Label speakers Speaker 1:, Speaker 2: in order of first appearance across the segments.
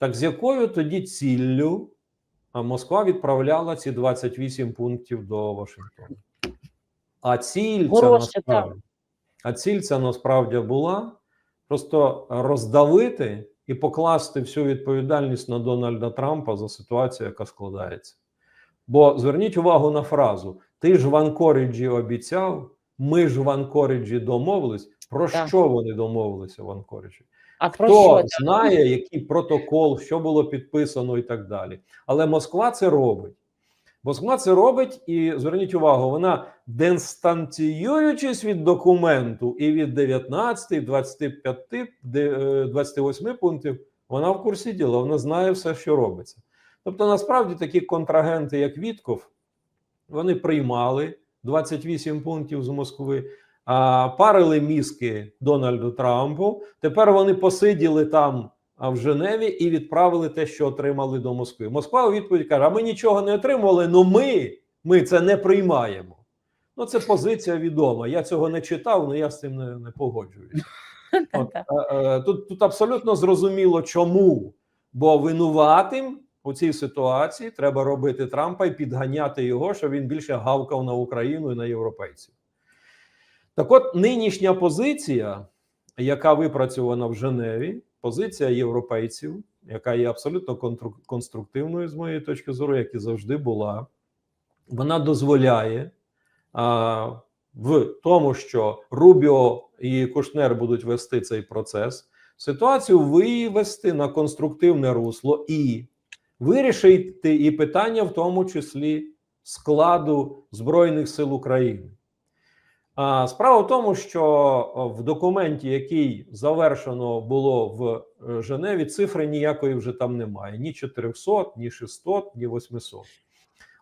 Speaker 1: Так з якою тоді ціллю Москва відправляла ці 28 пунктів до Вашингтона? А ціль ця насправді, а ціль ця насправді була просто роздавити і покласти всю відповідальність на Дональда Трампа за ситуацію, яка складається. Бо зверніть увагу на фразу: ти ж в Анкориджі обіцяв, ми ж в Анкориджі домовились. Про
Speaker 2: Так.
Speaker 1: що вони домовилися в Анкориджі?
Speaker 2: А про
Speaker 1: Хто
Speaker 2: що?
Speaker 1: знає, який протокол, що було підписано і так далі. Але Москва це робить. Москва це робить, і зверніть увагу, вона дистанціюючись від документу і від 19, 25, е, 28 пунктів, вона в курсі діла, вона знає все, що робиться. Тобто, насправді такі контрагенти, як Вітков, вони приймали 28 пунктів з Москви, парили мізки Дональду Трампу. Тепер вони посиділи там а, в Женеві і відправили те, що отримали до Москви. Москва у відповідь каже: а ми нічого не отримували, але ми, ми це не приймаємо. Ну, це позиція відома. Я цього не читав, але я з цим не, не погоджуюсь. От, е, е, тут, тут абсолютно зрозуміло, чому. Бо винуватим у цій ситуації треба робити Трампа і підганяти його, щоб він більше гавкав на Україну і на європейців. Так от нинішня позиція, яка випрацьована в Женеві, позиція європейців, яка є абсолютно конструктивною з моєї точки зору, як і завжди була, вона дозволяє а, в тому, що Рубіо і Кушнер будуть вести цей процес, ситуацію вивести на конструктивне русло і вирішити і питання, в тому числі складу Збройних сил України. Справа в тому, що в документі, який завершено було в е, Женеві, цифри ніякої вже там немає: ні 400, ні 600, ні 800.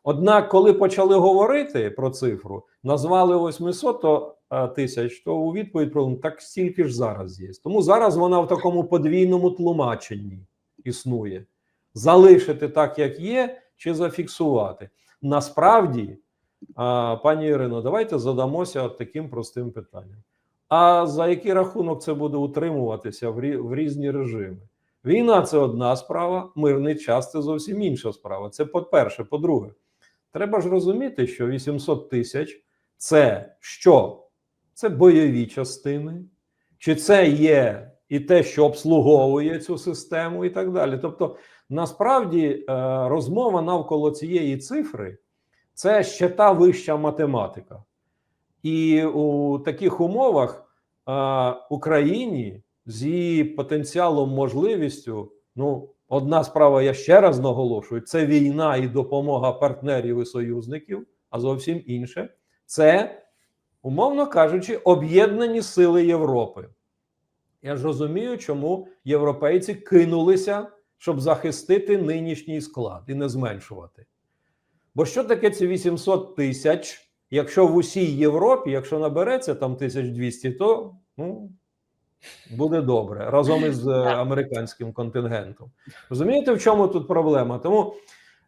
Speaker 1: Однак, коли почали говорити про цифру, назвали 800 то, е, тисяч, то у відповідь про так стільки ж зараз є. Тому зараз вона в такому подвійному тлумаченні існує: залишити так, як є, чи зафіксувати. Насправді. Пані Ірино, давайте задамося таким простим питанням. А за який рахунок це буде утримуватися в, різні режими? Війна це одна справа, мирний час це зовсім інша справа. Це по-перше. По-друге, треба ж розуміти, що 800 тисяч це що? Це бойові частини, чи це є і те, що обслуговує цю систему, і так далі. Тобто, насправді е, розмова навколо цієї цифри це ще та вища математика. І у таких умовах а, Україні з її потенціалом, можливістю, ну, одна справа, я ще раз наголошую: це війна і допомога партнерів і союзників, а зовсім інше це, умовно кажучи, об'єднані сили Європи. Я ж розумію, чому європейці кинулися, щоб захистити нинішній склад і не зменшувати. Бо що таке ці 800 тисяч? Якщо в усій Європі, якщо набереться там 1200, то ну, буде добре разом із е, американським контингентом. Розумієте, в чому тут проблема? Тому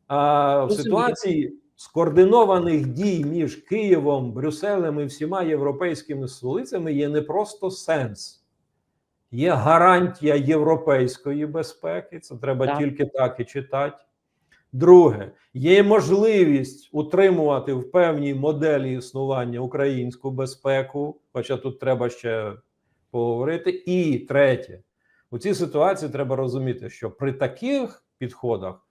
Speaker 1: а, в ситуації скоординованих дій між Києвом, Брюсселем і всіма європейськими столицями є не просто сенс, є гарантія європейської безпеки. Це треба
Speaker 2: Так.
Speaker 1: тільки так і читати. Друге, є можливість утримувати в певній моделі існування українську безпеку, хоча тут треба ще поговорити. І третє, у цій ситуації треба розуміти, що при таких підходах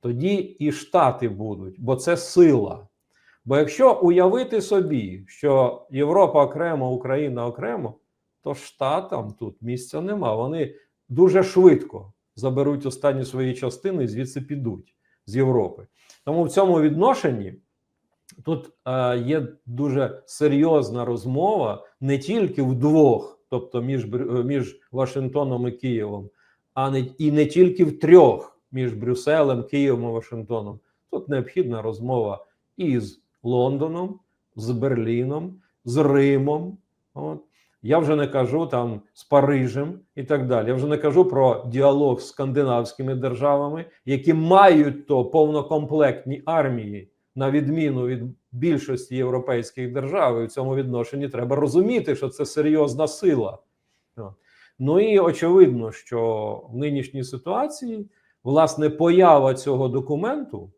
Speaker 1: тоді і штати будуть, бо це сила. Бо якщо уявити собі, що Європа окремо, Україна окремо, то штатам тут місця нема. Вони дуже швидко заберуть останні свої частини і звідси підуть з Європи. Тому в цьому відношенні тут е, є дуже серйозна розмова не тільки вдвох, тобто між, е, між Вашингтоном і Києвом, а не і не тільки в трьох між Брюсселем, Києвом і Вашингтоном. Тут необхідна розмова і з Лондоном, з Берліном, з Римом. От. Я вже не кажу там з Парижем і так далі. Я вже не кажу про діалог з скандинавськими державами, які мають то повнокомплектні армії, на відміну від більшості європейських держав. І в цьому відношенні треба розуміти, що це серйозна сила. Ну і очевидно, що в нинішній ситуації власне поява цього документу,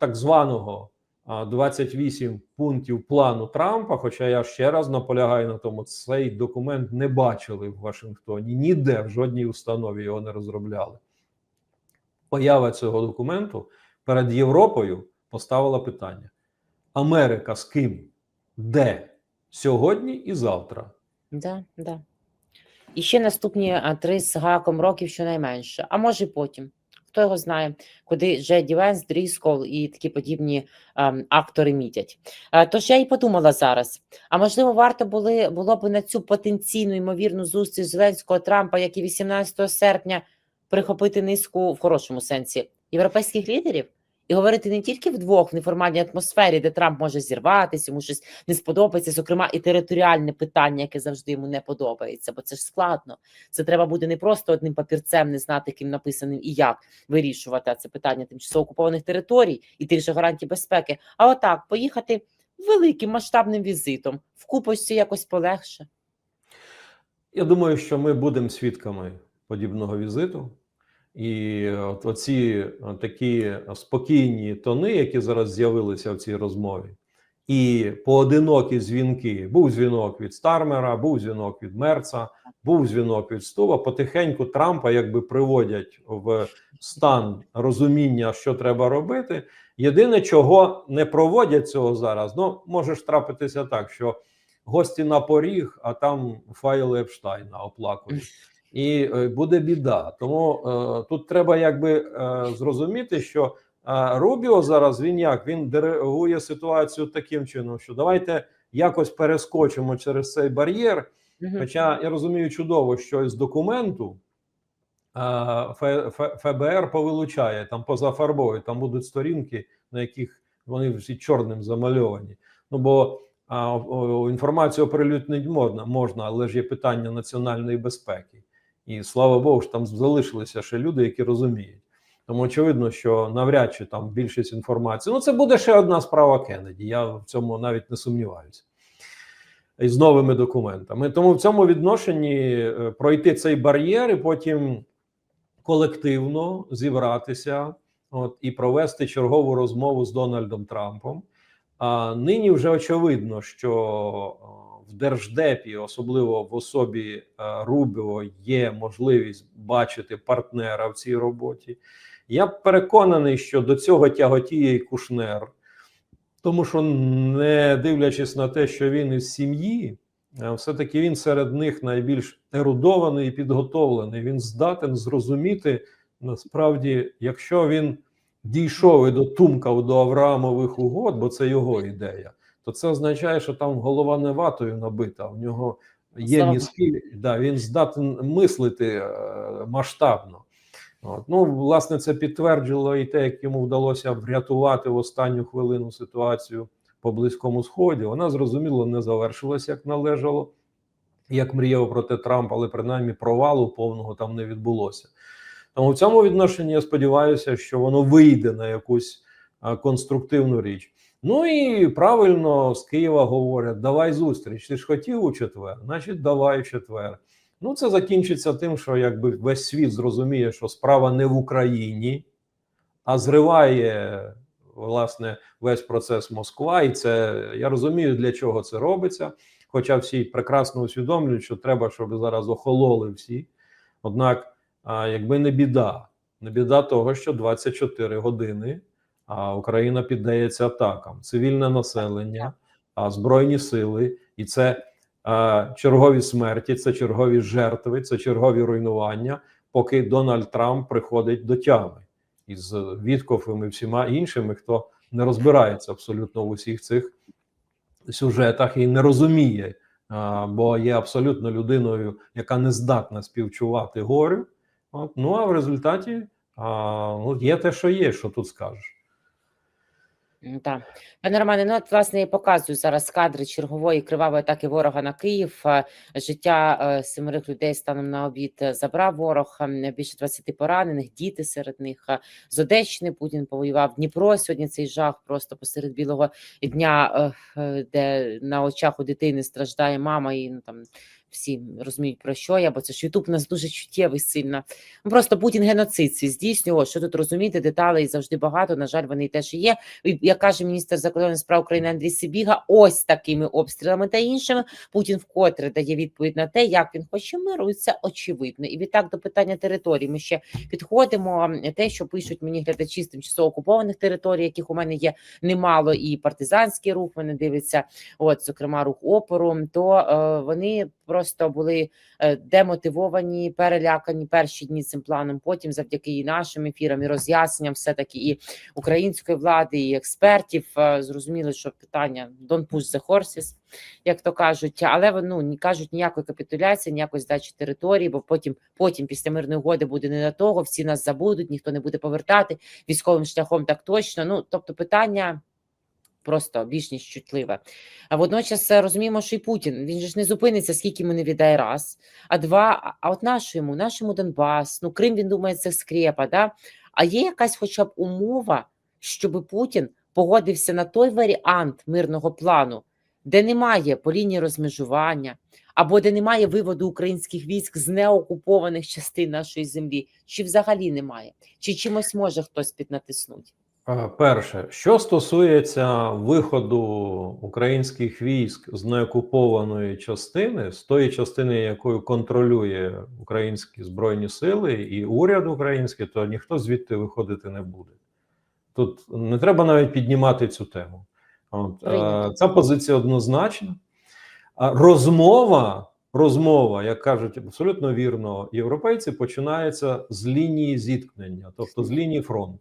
Speaker 1: так званого 28 пунктів плану Трампа. Хоча я ще раз наполягаю на тому, цей документ не бачили в Вашингтоні ніде в жодній установі його не розробляли. Поява цього документу перед Європою поставила питання: Америка з ким? Де? Сьогодні і завтра.
Speaker 2: Да, да. І ще наступні три з гаком років щонайменше, а може потім. Хто його знає, куди Джеді Венс, Дріскол і такі подібні ем, актори мітять. Е, тож я і подумала зараз: а можливо, варто були, було б на цю потенційну ймовірну зустріч Зеленського Трампа, як і 18 серпня, прихопити низку в хорошому сенсі європейських лідерів і говорити не тільки вдвох в неформальній атмосфері, де Трамп може зірватися, йому щось не сподобається, зокрема, і територіальне питання, яке завжди йому не подобається, бо це ж складно. Це треба буде не просто одним папірцем не знати, ким написаним і як вирішувати це питання тимчасово окупованих територій і тих же гарантій безпеки. А отак поїхати великим масштабним візитом в купості якось полегше.
Speaker 1: Я думаю, що ми будемо свідками подібного візиту. І от оці такі спокійні тони, які зараз з'явилися в цій розмові, і поодинокі дзвінки. Був дзвінок від Стармера, був дзвінок від Мерца, був дзвінок від Стува. Потихеньку Трампа якби приводять в стан розуміння, що треба робити. Єдине, чого не проводять цього зараз, ну може ж трапитися так, що гості на поріг, а там файли Епштайна оплакують. І е, буде біда. Тому е, тут треба якби е, зрозуміти, що е, Рубіо зараз він як він диригує ситуацію таким чином, що давайте якось перескочимо через цей бар'єр. Хоча я розумію чудово, що з документу е, ФБР повилучає там поза фарбою, там будуть сторінки, на яких вони всі чорним замальовані. Ну бо а, о, о, інформацію оприлюднити можна, можна, але ж є питання національної безпеки. І слава Богу, що там залишилися ще люди, які розуміють. Тому очевидно, що навряд чи там більшість інформації. Ну, це буде ще одна справа Кеннеді. Я в цьому навіть не сумніваюся. І з новими документами. Тому в цьому відношенні е, пройти цей бар'єр і потім колективно зібратися от, і провести чергову розмову з Дональдом Трампом. А нині вже очевидно, що е, в держдепі, особливо в особі е, Рубіо, є можливість бачити партнера в цій роботі. Я переконаний, що до цього тяготіє і Кушнер, тому що, не дивлячись на те, що він із сім'ї, е, все-таки він серед них найбільш ерудований і підготовлений. Він здатен зрозуміти насправді, якщо він дійшов і до тумкав до Авраамових угод, бо це його ідея, то це означає, що там голова не ватою набита. В нього є мізки, да, він здатен мислити е, масштабно. От. Ну, власне, це підтвердило і те, як йому вдалося врятувати в останню хвилину ситуацію по Близькому Сході. Вона зрозуміло не завершилася як належало, як мріяв проти Трамп, але принаймні провалу повного там не відбулося. Тому в цьому відношенні я сподіваюся, що воно вийде на якусь конструктивну річ. Ну і правильно з Києва говорять: давай зустріч. Ти ж хотів у четвер, значить, давай у четвер. Ну, це закінчиться тим, що якби весь світ зрозуміє, що справа не в Україні, а зриває власне весь процес Москва. І це я розумію, для чого це робиться. Хоча всі прекрасно усвідомлюють, що треба, щоб зараз охололи всі. Однак, якби не біда, не біда того, що 24 години а Україна піддається атакам, цивільне населення, а збройні сили, і це а, чергові смерті, це чергові жертви, це чергові руйнування, поки Дональд Трамп приходить до тями із Віткофом і всіма іншими, хто не розбирається абсолютно в усіх цих сюжетах і не розуміє, а, бо є абсолютно людиною, яка не здатна співчувати горю. От, ну а в результаті а, ну, є те, що є, що тут скажеш.
Speaker 2: Так, пане Романе, ну от власне і показую зараз кадри чергової кривавої атаки ворога на Київ. Е, Життя е, семерих людей станом на обід е, забрав ворог. Більше 20 поранених, діти серед них. З Одещини Путін повоював Дніпро. Сьогодні цей жах просто посеред білого дня, де на очах у дитини страждає мама і ну там всі розуміють про що я, бо це ж Ютуб нас дуже чуттєвий сильно. Ну, просто Путін геноцид здійснював. Що тут розуміти, деталей завжди багато. На жаль, вони теж є. Як каже міністр закордонних справ України Андрій Сибіга, ось такими обстрілами та іншими Путін вкотре дає відповідь на те, як він хоче миру, і це очевидно. І відтак до питання територій. Ми ще підходимо. Те, що пишуть мені глядачі з тимчасово окупованих територій, яких у мене є немало, і партизанський рух мене дивиться, от зокрема рух опору, то е, вони просто були е, демотивовані, перелякані перші дні цим планом. Потім, завдяки і нашим ефірам, і роз'ясненням, все таки і української влади, і експертів е, зрозуміли, що питання don't push the horses, як то кажуть, але ну, не кажуть ніякої капітуляції, ніякої здачі території, бо потім, потім після мирної угоди буде не до того, всі нас забудуть, ніхто не буде повертати військовим шляхом так точно. Ну тобто, питання. Просто більш ніж чутливе. А водночас е, розуміємо, що і Путін він ж не зупиниться, скільки йому не віддає раз. А два, а- а от нашому, нашому Донбас, ну Крим він думає, це скрепа. Да? А є якась хоча б умова, щоб Путін погодився на той варіант мирного плану, де немає по лінії розмежування, або де немає виводу українських військ з неокупованих частин нашої землі, чи взагалі немає, чи чимось може хтось піднатиснути?
Speaker 1: Е, Перше, що стосується виходу українських військ з неокупованої частини, з тої частини, якою контролює українські збройні сили і уряд український, то ніхто звідти виходити не буде. Тут не треба навіть піднімати цю тему. От, е, ця позиція однозначна. Розмова, розмова, як кажуть абсолютно вірно, європейці починається з лінії зіткнення, тобто з лінії фронту.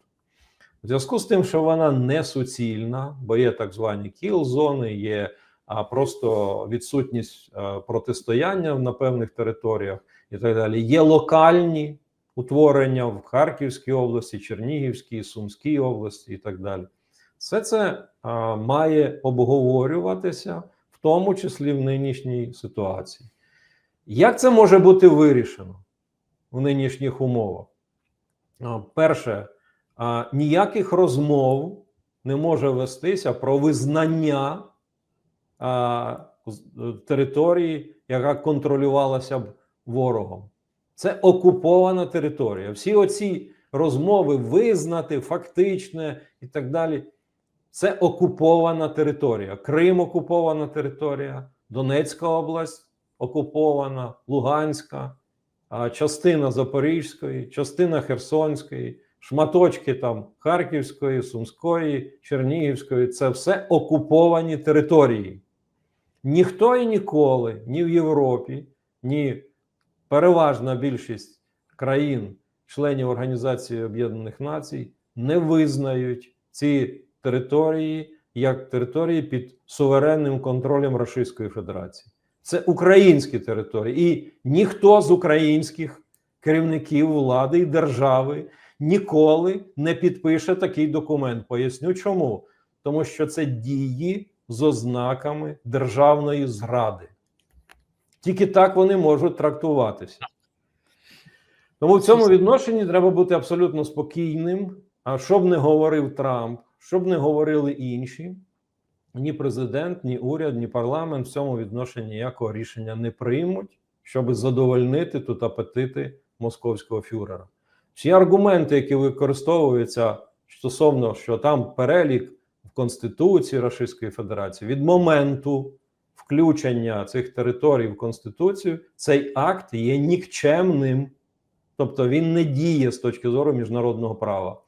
Speaker 1: В зв'язку з тим, що вона не суцільна, бо є так звані кіл-зони, є а, просто відсутність а, протистояння на певних територіях і так далі. Є локальні утворення в Харківській області, Чернігівській, Сумській області і так далі. Все це а, має обговорюватися, в тому числі в нинішній ситуації. Як це може бути вирішено в нинішніх умовах? А, Перше, ніяких розмов не може вестися про визнання е, території, яка контролювалася б ворогом. Це окупована територія. Всі оці розмови визнати, фактичне і так далі. Це окупована територія. Крим окупована територія, Донецька область окупована, Луганська, частина Запорізької, частина Херсонської, шматочки там Харківської, Сумської, Чернігівської це все окуповані території. Ніхто і ніколи, ні в Європі, ні переважна більшість країн, членів Організації Об'єднаних Націй, не визнають ці території як території під суверенним контролем Російської Федерації. Це українські території, і ніхто з українських керівників влади і держави ніколи не підпише такий документ. Поясню чому. Тому що це дії з ознаками державної зради. Тільки так вони можуть трактуватися. Тому в цьому відношенні треба бути абсолютно спокійним. А що б не говорив Трамп, що б не говорили інші, ні президент, ні уряд, ні парламент в цьому відношенні ніякого рішення не приймуть, щоб задовольнити тут апетити московського фюрера. Всі аргументи, які використовуються стосовно, що там перелік в Конституції Російської Федерації від моменту включення цих територій в Конституцію, цей акт є нікчемним, тобто він не діє з точки зору міжнародного права.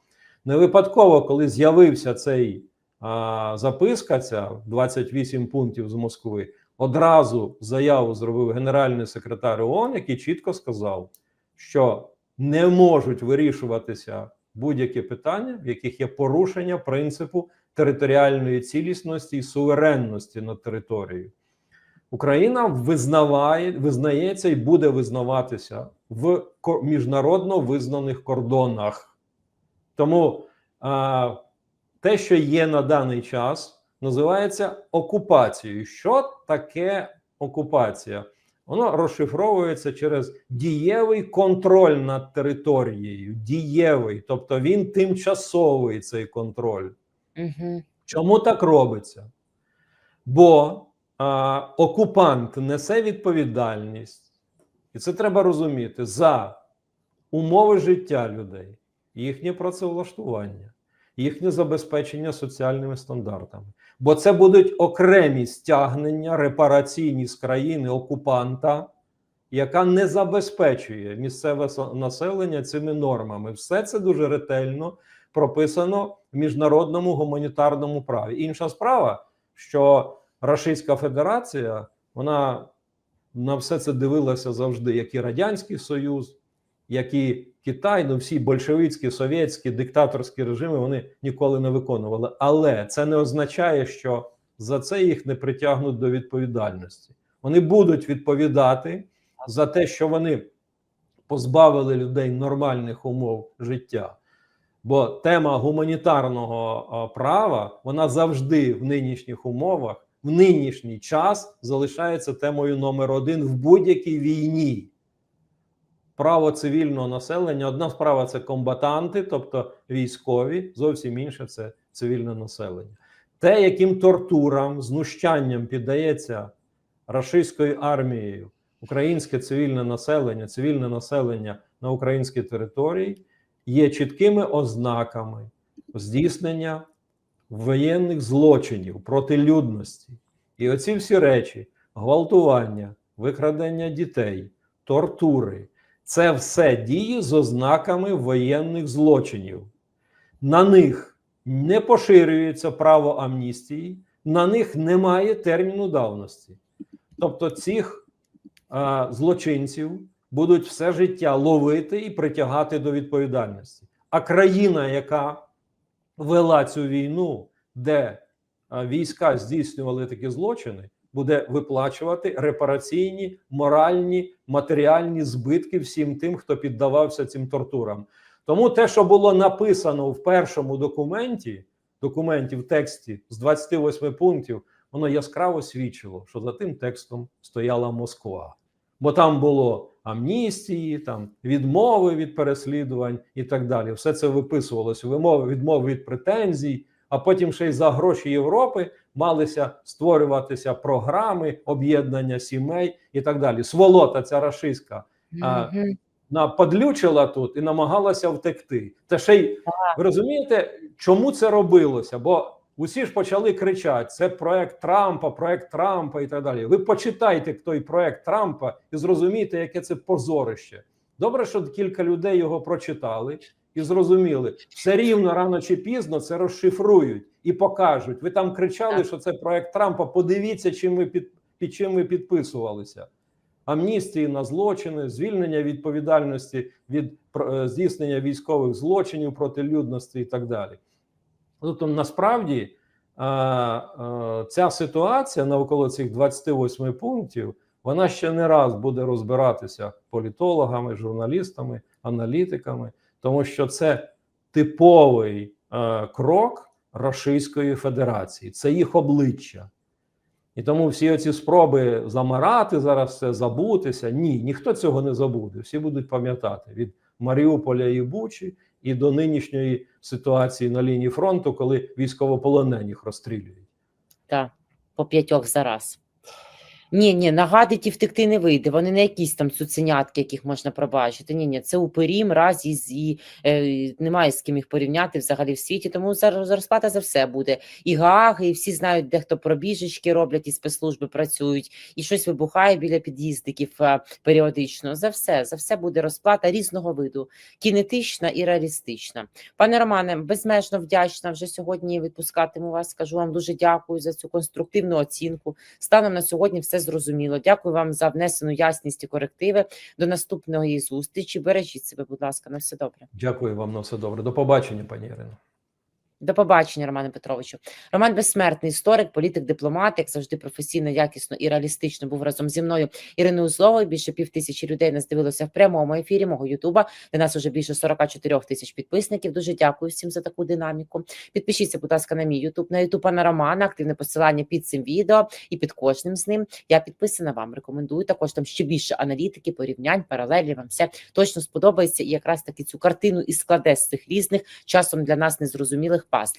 Speaker 1: Не випадково, коли з'явився цей а, записка, ця 28 пунктів з Москви, одразу заяву зробив генеральний секретар ООН, який чітко сказав, що не можуть вирішуватися будь-які питання, в яких є порушення принципу територіальної цілісності і суверенності над територією. Україна визнаває, визнається і буде визнаватися в міжнародно визнаних кордонах. Тому а, те, що є на даний час, називається окупацією. Що таке окупація? Воно розшифровується через дієвий контроль над територією. Дієвий, тобто він тимчасовий цей контроль.
Speaker 2: Угу.
Speaker 1: Чому так робиться? Бо а, окупант несе відповідальність, і це треба розуміти за умови життя людей, їхнє працевлаштування, їхнє забезпечення соціальними стандартами. Бо це будуть окремі стягнення репараційні з країни окупанта, яка не забезпечує місцеве населення цими нормами. Все це дуже ретельно прописано в міжнародному гуманітарному праві. Інша справа, що Російська Федерація вона на все це дивилася завжди, як і Радянський Союз, як і Китай, ну всі большевицькі, совєтські, диктаторські режими вони ніколи не виконували. Але це не означає, що за це їх не притягнуть до відповідальності. Вони будуть відповідати за те, що вони позбавили людей нормальних умов життя. Бо тема гуманітарного права вона завжди в нинішніх умовах, в нинішній час залишається темою номер один в будь-якій війні. Право цивільного населення. Одна справа це комбатанти, тобто військові, зовсім інше це цивільне населення. Те, яким тортурам, знущанням піддається рашистською армією українське цивільне населення, цивільне населення на українській території є чіткими ознаками здійснення воєнних злочинів проти людності. І оці всі речі: гвалтування, викрадення дітей, тортури це все дії з ознаками воєнних злочинів. На них не поширюється право амністії, на них немає терміну давності. Тобто цих а, злочинців будуть все життя ловити і притягати до відповідальності. А країна, яка вела цю війну, де а, війська здійснювали такі злочини, буде виплачувати репараційні, моральні, матеріальні збитки всім тим, хто піддавався цим тортурам. Тому те, що було написано в першому документі, документі в тексті з 28 пунктів, воно яскраво свідчило, що за тим текстом стояла Москва. Бо там було амністії, там відмови від переслідувань і так далі. Все це виписувалося відмови від претензій, а потім ще й за гроші Європи малися створюватися програми об'єднання сімей і так далі. Сволота ця рашистська
Speaker 2: Мгм.
Speaker 1: на подлючила тут і намагалася втекти. Та ще й ви розумієте, чому це робилося? Бо усі ж почали кричати: це проект Трампа, проект Трампа і так далі. Ви почитайте той проект Трампа і зрозумієте, яке це позорище. Добре, що кілька людей його прочитали і зрозуміли, все рівно рано чи пізно це розшифрують і покажуть. Ви там кричали,
Speaker 2: Так.
Speaker 1: що це проект Трампа. Подивіться, чим ви під, під чим ви підписувалися амністії на злочини, звільнення відповідальності від е, здійснення військових злочинів проти людності і так далі. Тобто, насправді, е, е, ця ситуація навколо цих 28 пунктів, вона ще не раз буде розбиратися політологами, журналістами, аналітиками, тому що це типовий е, крок Російської Федерації, це їх обличчя. І тому всі оці спроби замарати зараз все, забутися. Ні, ніхто цього не забуде. Всі будуть пам'ятати від Маріуполя і Бучі і до нинішньої ситуації на лінії фронту, коли військовополонених розстрілюють.
Speaker 2: Так, по п'ятьох за раз. Ні, ні, нагадить і втекти не вийде. Вони не якісь там цуценятки, яких можна пробачити. Ні, ні, це упері, мразь і, і е, немає з ким їх порівняти взагалі в світі. Тому зараз розплата за все буде. І Гааги, і всі знають, де хто пробіжечки роблять, і спецслужби працюють, і щось вибухає біля під'їздиків е, періодично. За все, за все буде розплата різного виду, кінетична і реалістична. Пане Романе, безмежно вдячна. Вже сьогодні відпускатиму вас. Скажу вам дуже дякую за цю конструктивну оцінку. Станом на сьогодні все зрозуміло. Дякую вам за внесену ясність і корективи. До наступної зустрічі. Бережіть себе, будь ласка, на все добре.
Speaker 1: Дякую вам на все добре. До побачення, пані Ірино.
Speaker 2: До побачення, Романе Петровичу. Роман Безсмертний, історик, політик, дипломат, як завжди, професійно, якісно і реалістично був разом зі мною Іриною Зловою. Більше пів тисячі людей нас дивилося в прямому ефірі мого Ютуба. Де нас уже більше 44 тисяч підписників. Дуже дякую всім за таку динаміку. Підпишіться, будь ласка, на мій Ютуб, на Ютуб пана Романа. Активне посилання під цим відео і під кожним з ним. Я підписана вам. Рекомендую також там ще більше аналітики, порівнянь, паралелі. Вам все точно сподобається. І якраз таки цю картину і складе з цих різних часом для нас незрозумілих paz.